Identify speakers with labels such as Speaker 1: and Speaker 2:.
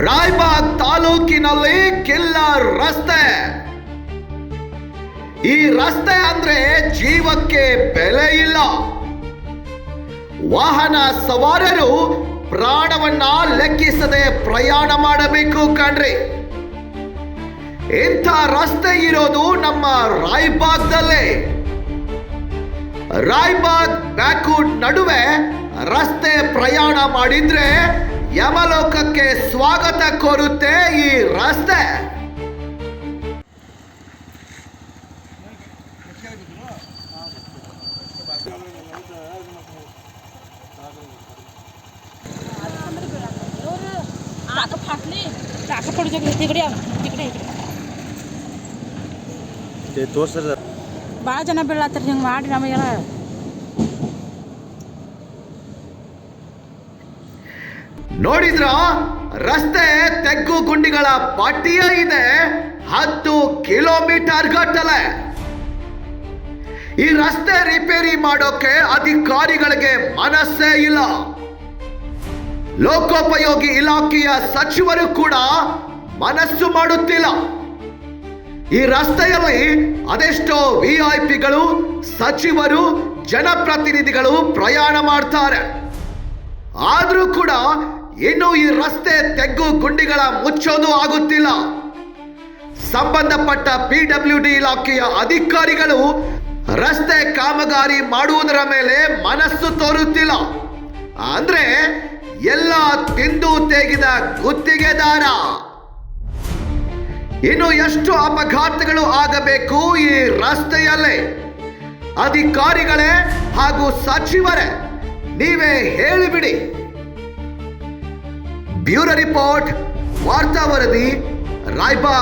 Speaker 1: ರಾಯಬಾಗ್ ತಾಲೂಕಿನಲ್ಲಿ ಕಿಲ್ಲರ್ ರಸ್ತೆ. ಈ ರಸ್ತೆ ಅಂದ್ರೆ ಜೀವಕ್ಕೆ ಬೆಲೆ ಇಲ್ಲ. ವಾಹನ ಸವಾರರು ಪ್ರಾಣವನ್ನ ಲೆಕ್ಕಿಸದೆ ಪ್ರಯಾಣ ಮಾಡಬೇಕು ಕಣ್ರಿ. ಇಂಥ ರಸ್ತೆ ಇರೋದು ನಮ್ಮ ರಾಯ್ಬಾಗ್ದಲ್ಲೇ. ರಾಯ್ಬಾಗ್ ಬ್ಯಾಕೂಡ್ ನಡುವೆ ರಸ್ತೆ ಪ್ರಯಾಣ ಮಾಡಿದ್ರೆ ಯಮಲೋಕಕ್ಕೆ ಸ್ವಾಗತ ಕೋರುತ್ತೆ ಈ ರಸ್ತೆ.
Speaker 2: ಭಾಳ ಜನ ಬೀಳತ್ತಾರ ಹಿಂಗೆ ಮಾಡಿ ನಮಗೆಲ್ಲ.
Speaker 1: ನೋಡಿದ್ರ? ರಸ್ತೆ ತೆಗ್ಗು ಗುಂಡಿಗಳ ಪಟ್ಟಿಯ ಇದೆ. ಹತ್ತು ಕಿಲೋಮೀಟರ್ ಗಟ್ಟಲೆ. ಈ ರಸ್ತೆ ರಿಪೇರಿ ಮಾಡೋಕೆ ಅಧಿಕಾರಿಗಳಿಗೆ ಮನಸ್ಸೇ ಇಲ್ಲ. ಲೋಕೋಪಯೋಗಿ ಇಲಾಖೆಯ ಸಚಿವರು ಕೂಡ ಮನಸ್ಸು ಮಾಡುತ್ತಿಲ್ಲ. ಈ ರಸ್ತೆಯಲ್ಲಿ ಅದೆಷ್ಟೋ ವಿಐಪಿಗಳು ಸಚಿವರು, ಜನಪ್ರತಿನಿಧಿಗಳು ಪ್ರಯಾಣ ಮಾಡ್ತಾರೆ. ಆದ್ರೂ ಕೂಡ ಇನ್ನು ಈ ರಸ್ತೆ ತೆಗ್ಗು ಗುಂಡಿಗಳ ಮುಚ್ಚೋದು ಆಗುತ್ತಿಲ್ಲ. ಸಂಬಂಧಪಟ್ಟ ಪಿ ಡಬ್ಲ್ಯೂ ಡಿ ಇಲಾಖೆಯ ಅಧಿಕಾರಿಗಳು ರಸ್ತೆ ಕಾಮಗಾರಿ ಮಾಡುವುದರ ಮೇಲೆ ಮನಸ್ಸು ತೋರುತ್ತಿಲ್ಲ. ಅಂದ್ರೆ ಎಲ್ಲ ತಿಂದು ತೆಗೆದ ಗುತ್ತಿಗೆದಾರ ಇನ್ನು ಎಷ್ಟು ಅಪಘಾತಗಳು ಆಗಬೇಕು ಈ ರಸ್ತೆಯಲ್ಲೇ? ಅಧಿಕಾರಿಗಳೇ ಹಾಗೂ ಸಚಿವರೇ ನೀವೇ ಹೇಳಿಬಿಡಿ. ಬ್ಯೂರೋ ರಿಪೋರ್ಟ್ ವಾರ್ತಾ ವರದಿ ರಾಯ್ಬಾ